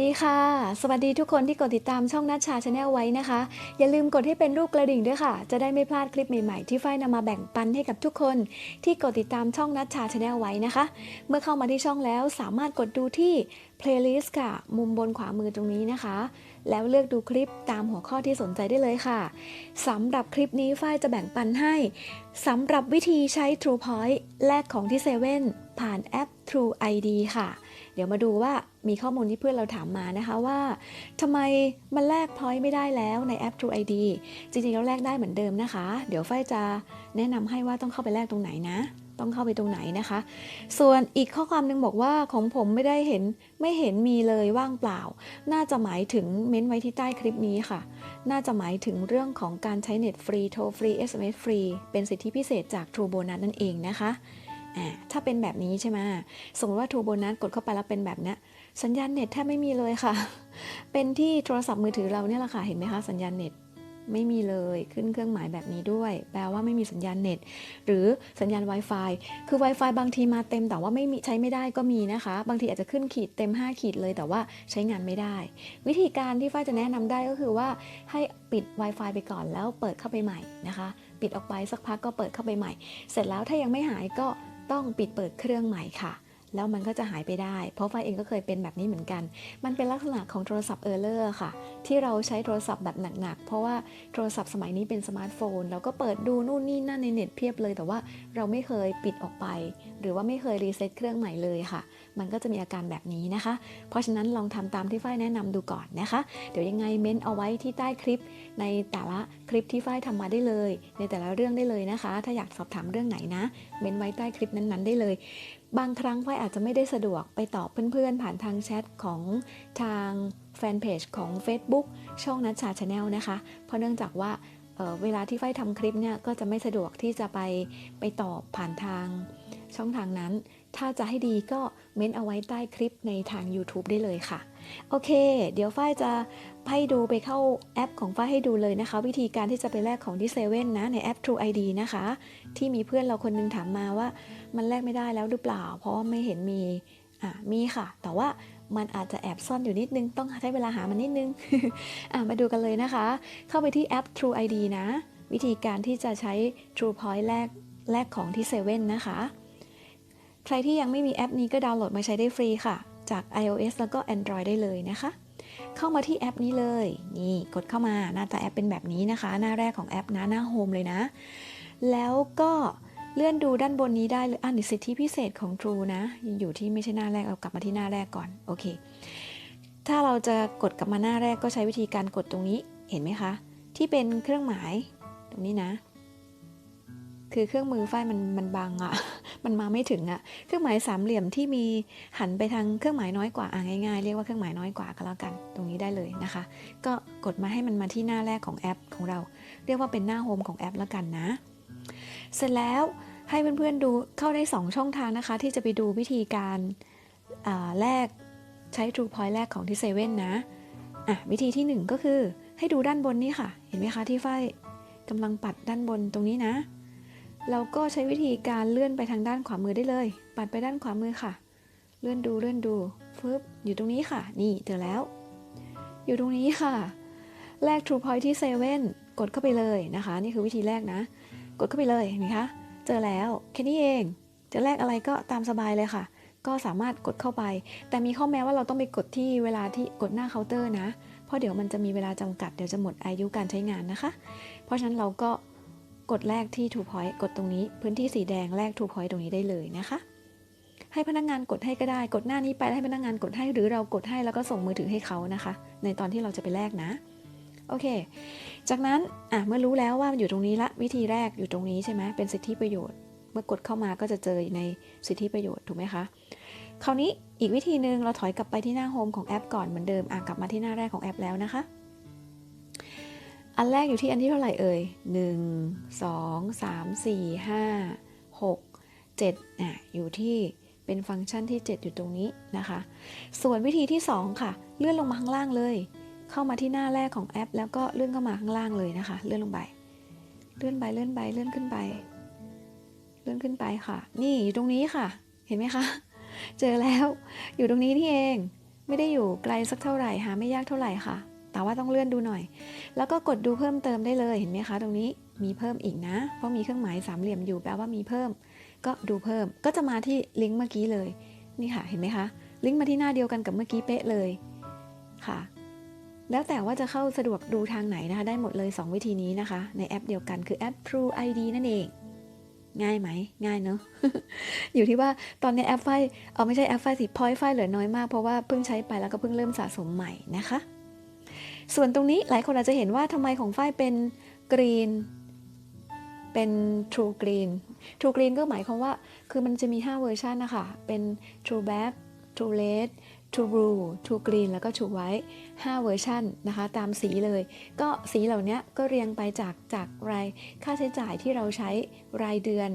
ดีค่ะ สวัสดีทุกคนที่กดติดตามช่องนัชชาชาแนลไว้นะคะ อย่าลืมกดให้เป็นรูปกระดิ่งด้วยค่ะ จะได้ไม่พลาดคลิปใหม่ๆที่ฝ้ายนำมาแบ่งปันให้กับทุกคน ที่กดติดตามช่องนัชชาชาแนลไว้นะคะ เมื่อเข้ามาที่ช่องแล้วสามารถกดดูที่ playlist ค่ะ มุมบนขวามือตรงนี้นะคะ แล้วเลือกดูคลิปตามหัวข้อที่สนใจได้เลยค่ะสำหรับคลิปนี้ฝ้ายจะแบ่งปันให้สำหรับวิธีใช้ True Point แลกของที่เซเว่นผ่านแอป True ID ค่ะ เดี๋ยวมาดูว่ามีข้อมูลที่เพื่อนเราถามมานะคะว่าทำไมมันแลกพอยต์ไม่ได้แล้วในแอป True ID จริงๆแล้วแลกได้เหมือนเดิมนะคะ เดี๋ยวฝ้ายจะแนะนำให้ว่าต้องเข้าไปแลกตรงไหนนะ ต้องเข้าไปตรงไหนนะคะ ส่วนอีกข้อความหนึงบอกว่าของผมไม่ได้เห็นไม่เห็นมีเลยว่างเปล่า น่าจะหมายถึงเม้นไว้ที่ใต้คลิปนี้ค่ะ น่าจะหมายถึงเรื่องของการใช้เน็ตฟรีโทรฟรี SMS ฟรีเป็นสิทธิพิเศษจาก True Bonus นั่นเองนะคะ อ่าถ้าเป็นแบบนี้ใช่ไหมสมมติว่า True Bonus กดเข้าไปแล้วเป็นแบบนี้สัญญาณเน็ตแทบไม่มีเลยค่ะ เป็นที่โทรศัพท์มือถือเราเนี่ยแหละค่ะเห็นไหมคะสัญญาณเน็ตไม่มีเลยขึ้นเครื่องหมายแบบนี้ด้วย แปลว่าไม่มีสัญญาณเน็ต หรือสัญญาณ Wi-Fi คือ Wi-Fi บางทีมาเต็มแต่ว่าไม่มีใช้ไม่ได้ก็มีนะคะ บางทีอาจจะขึ้นขีดเต็ม 5 ขีดเลยแต่ว่าใช้งานไม่ได้ วิธีการที่ฝ้ายจะแนะนำได้ก็คือว่าให้ปิด Wi-Fi ไปก่อนแล้วเปิดเข้าไปใหม่นะคะ ปิดออกไปสักพักก็เปิดเข้าไปใหม่ เสร็จแล้วถ้ายังไม่หายก็ ต้องปิดเปิดเครื่องใหม่ค่ะ แล้วมันก็จะหายไปได้ เพราะฝ้ายเองก็เคยเป็นแบบนี้เหมือนกัน มันเป็นลักษณะของโทรศัพท์เออร์เลอร์ค่ะ ที่เราใช้โทรศัพท์แบบหนักๆ เพราะว่าโทรศัพท์สมัยนี้เป็นสมาร์ทโฟน เราก็เปิดดูนู่นนี่นั่นในเน็ตเพียบเลย แต่ว่าเราไม่เคยปิดออกไป หรือว่าไม่เคยรีเซ็ตเครื่องใหม่เลยค่ะ มันก็จะมีอาการแบบนี้นะคะ เพราะฉะนั้นลองทำตามที่ฝ้ายแนะนำดูก่อนนะคะ เดี๋ยวยังไงเม้นเอาไว้ที่ใต้คลิป ในแต่ละคลิปที่ฝ้ายทำมาได้เลย ในแต่ละเรื่องได้เลยนะคะ ถ้าอยากสอบถามเรื่องไหนนะ เม้นไว้ใต้คลิปนั้นๆได้เลย บางครั้งพลอยอาจจะไม่ได้สะดวกไปตอบเพื่อนๆ ผ่านทางแชทของทางแฟนเพจของ Facebook ช่องนัชชาชาแนลนะคะ เพราะเนื่องจากว่าเเวลาที่ฝ้ายทำคลิปเนี่ยก็จะไม่สะดวกที่จะไปไปตอบผ่านทางช่องทางนั้น ถ้าจะให้ดีก็เม้นเอาไว้ใต้คลิปในทาง YouTube ได้เลยค่ะ โอเค เดี๋ยวฝ้ายจะให้ดูไปเข้าแอปของฝ้ายให้ดูเลยนะคะ วิธีการที่จะไปแลกของที่เซเว่นนะในแอป True ID นะคะ ที่มีเพื่อนเราคนนึงถามมาว่า มันแลกไม่ได้แล้วหรือเปล่า เพราะว่าไม่เห็นมีอะมีค่ะ แต่ว่ามันอาจจะแอบซ่อนอยู่นิดนึง ต้องใช้เวลาหามันนิดนึงอะมาดูกันเลยนะคะ เข้าไปที่แอป True ID นะ วิธีการที่จะใช้ True Point แลกแลกของที่เซเว่นนะคะ ใครที่ยังไม่มีแอปนี้ก็ดาวน์โหลดมาใช้ได้ฟรีค่ะ จาก iOS แล้วก็ Android ได้เลยนะคะ เข้ามาที่แอปนี้เลย นี่กดเข้ามาหน้าตาแอปเป็นแบบนี้นะคะ หน้าแรกของแอปนะหน้าโฮมเลยนะ แล้วก็เลื่อนดูด้านบนนี้ได้เลยอ่านี่สิทธิพิเศษของ True นะยังอยู่ที่ไม่ใช่หน้าแรกเอากลับมาที่หน้าแรกก่อนโอเค ถ้าเราจะกดกลับมาหน้าแรกก็ใช้วิธีการกดตรงนี้เห็นไหมคะ ที่เป็นเครื่องหมายตรงนี้นะ คือเครื่องมือฝ้ายมันมันบังอะ มันมาไม่ถึงอะเครื่องหมายสามเหลี่ยมที่มีหันไปทางเครื่องหมายน้อยกว่าอะง่ายๆ เรียกว่าเครื่องหมายน้อยกว่าก็แล้วกัน ตรงนี้ได้เลยนะคะ ก็กดมาให้มันมาที่หน้าแรกของแอปของเรา เรียกว่าเป็นหน้าโฮมของแอปแล้วกันนะ เสร็จแล้วให้เพื่อนๆดูเข้าได้ 2 ช่องทางนะคะ ที่จะไปดูวิธีการาแลกใช้ True Point แรกของที่เซเว่นนะอะวิธีที่ 1 ก็คือให้ดูด้านบนนี่ค่ะ เห็นไหมคะที่ฝ้ายกำลังปัดด้านบนตรงนี้นะ เราก็ใช้วิธีการเลื่อนไปทางด้านขวามือได้เลย ปัดไปด้านขวามือค่ะ เลื่อนดูเลื่อนดูฟึบอยู่ตรงนี้ค่ะ นี่เจอแล้ว อยู่ตรงนี้ค่ะ แลก True Point ที่เซเว่นกดเข้าไปเลยนะคะ นี่คือวิธีแรกนะ กดเข้าไปเลยเห็นไหมคะ เจอแล้วแค่นี้เอง จะแลกอะไรก็ตามสบายเลยค่ะ ก็สามารถกดเข้าไป แต่มีข้อแม้ว่าเราต้องไปกดที่เวลาที่กดหน้าเคาน์เตอร์นะ เพราะเดี๋ยวมันจะมีเวลาจำกัด เดี๋ยวจะหมดอายุการใช้งานนะคะ เพราะฉะนั้นเราก็ กดแลกที่ True Point กดตรงนี้ พื้นที่สีแดงแลก True Point ตรงนี้ได้เลยนะคะ ให้พนักงานกดให้ก็ได้ กดหน้านี้ไปให้พนักงานกดให้หรือเรากดให้แล้วก็ส่งมือถือให้เขานะคะ ในตอนที่เราจะไปแลกนะโอเค จากนั้นอะเมื่อรู้แล้วว่ามันอยู่ตรงนี้ละวิธีแรกอยู่ตรงนี้ใช่ไหมเป็นสิทธิประโยชน์ เมื่อกดเข้ามาก็จะเจอในสิทธิประโยชน์ถูกไหมคะคราวนี้อีกวิธีหนึ่งเราถอยกลับไปที่หน้าโฮมของแอปก่อนเหมือนเดิมอะกลับมาที่หน้าแรกของแอปแล้วนะคะ อันแรกอยู่ที่อันที่เท่าไหร่เอ่ย 1 2 3 4 5 6 7อะอยู่ที่เป็นฟังก์ชันที่ 7 อยู่ตรงนี้นะคะ ส่วนวิธีที่ 2 ค่ะ เลื่อนลงมาข้างล่างเลย เข้ามาที่หน้าแรกของแอป แล้วก็เลื่อนเข้ามาข้างล่างเลยนะคะ เลื่อนลงไป เลื่อนไปเลื่อนไปเลื่อนขึ้นไป เลื่อนขึ้นไปค่ะ นี่อยู่ตรงนี้ค่ะ เห็นไหมคะ เจอแล้ว อยู่ตรงนี้นี่เอง ไม่ได้อยู่ไกลสักเท่าไหร่ หาไม่ยากเท่าไหร่ค่ะ แต่ว่าต้องเลื่อนดูหน่อย แล้วก็กดดูเพิ่มเติมได้เลยเห็นไหมคะ ตรงนี้มีเพิ่มอีกนะ เพราะมีเครื่องหมายสามเหลี่ยมอยู่แปลว่ามีเพิ่ม ก็ดูเพิ่มก็จะมาที่ลิงก์เมื่อกี้เลย นี่ค่ะเห็นไหมคะ ลิงก์มาที่หน้าเดียวกันกับเมื่อกี้เป๊ะเลยค่ะ แล้วแต่ว่าจะเข้าสะดวกดูทางไหนนะคะ ได้หมดเลย 2 วิธีนี้นะคะ ในแอปเดียวกันคือแอป True ID นั่นเองง่ายไหม ง่ายเนอะอยู่ที่ว่าตอนนี้แอปไฟเออไม่ใช่แอปไฟสิพอยไฟเหลือน้อยมากเพราะว่าเพิ่งใช้ไปแล้วก็เพิ่งเริ่มสะสมใหม่นะคะ ส่วนตรงนี้หลายคนอาจจะเห็นว่าทำไมของไฟเป็นกรีน เป็น True Green True Green ก็หมายความว่า คือมันจะมี 5 เวอร์ชันนะคะ เป็น True Black True Red True Blue True Green แล้วก็ True White 5เวอร์ชันนะคะ ตามสีเลย ก็สีเหล่านี้ก็เรียงไปจากจากรายค่าใช้จ่ายที่เราใช้รายเดือน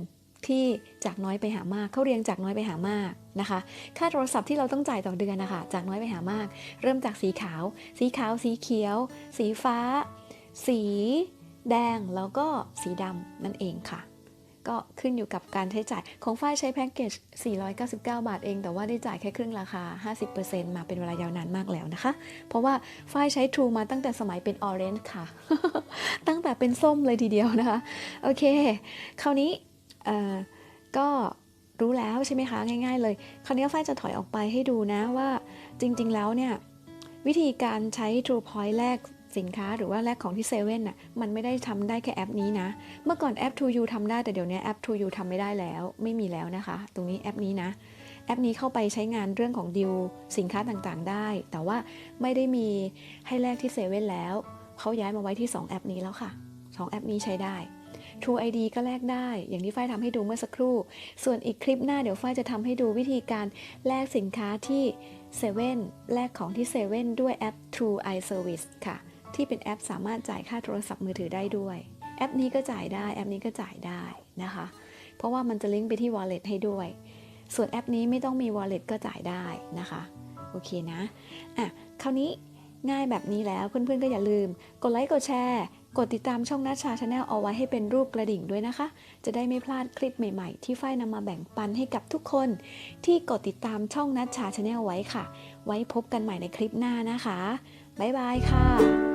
ที่จากน้อยไปหามากเขาเรียงจากน้อยไปหามากนะคะ ค่าโทรศัพท์ที่เราต้องจ่ายต่อเดือนนะคะจากน้อยไปหามาก เริ่มจากสีขาว สีขาว สีเขียว สีฟ้า สีแดงแล้วก็สีดำนั่นเองค่ะ ก็ขึ้นอยู่กับการใช้จ่ายของฝ้ายใช้แพ็กเกจ 499 บาทเอง แต่ว่าได้จ่ายแค่ครึ่งราคา 50%มาเป็นเวลายาวนานมากแล้วนะคะ เพราะว่าฝ้ายใช้ True มาตั้งแต่สมัยเป็น Orange ค่ะ ตั้งแต่เป็นส้มเลยทีเดียวนะคะ โอเค คราวนี้ ก็รู้แล้วใช่ไหมคะง่าย ๆ เลย คราวนี้ฝ้ายจะถอยออกไปให้ดูนะว่าจริง ๆ แล้วเนี่ยวิธีการใช้ True Point แลกสินค้าหรือว่าแลกของที่เซเว่นน่ะมันไม่ได้ทำได้แค่แอปนี้นะ เมื่อก่อนแอป To You ทำได้แต่เดี๋ยวนี้แอป To You ทำไม่ได้แล้ว ไม่มีแล้วนะคะ ตรงนี้แอปนี้นะ แอปนี้เข้าไปใช้งานเรื่องของดิวสินค้าต่างๆ ได้ แต่ว่าไม่ได้มีให้แลกที่เซเว่นแล้วเขาย้ายมาไว้ที่ 2 แอปนี้แล้วค่ะ 2 แอปนี้ใช้ได้ True ID ก็แลกได้ อย่างที่ฝ้ายทำให้ดูเมื่อสักครู่ ส่วนอีกคลิปหน้าเดี๋ยวฝ้ายจะทำให้ดูวิธีการแลกสินค้าที่เซเว่นแลกของที่เซเว่นด้วยแอป True i Service ค่ะ ที่เป็นแอปสามารถจ่ายค่าโทรศัพท์มือถือได้ด้วย แอปนี้ก็จ่ายได้แอปนี้ก็จ่ายได้นะคะ เพราะว่ามันจะลิงก์ไปที่ wallet ให้ด้วย ส่วนแอปนี้ไม่ต้องมี wallet ก็จ่ายได้นะคะโอเคนะ อะ คราวนี้ง่ายแบบนี้แล้วเพื่อนๆก็อย่าลืม กดไลค์ กดแชร์ กดติดตามช่องนัชชาชาแนลเอาไว้ให้เป็นรูปกระดิ่งด้วยนะคะ จะได้ไม่พลาดคลิปใหม่ๆ ที่ฝ้ายนำมาแบ่งปันให้กับทุกคน ที่กดติดตามช่องนัชชาชาแนลไว้ค่ะ ไว้พบกันใหม่ในคลิปหน้านะคะ บ๊ายบายค่ะ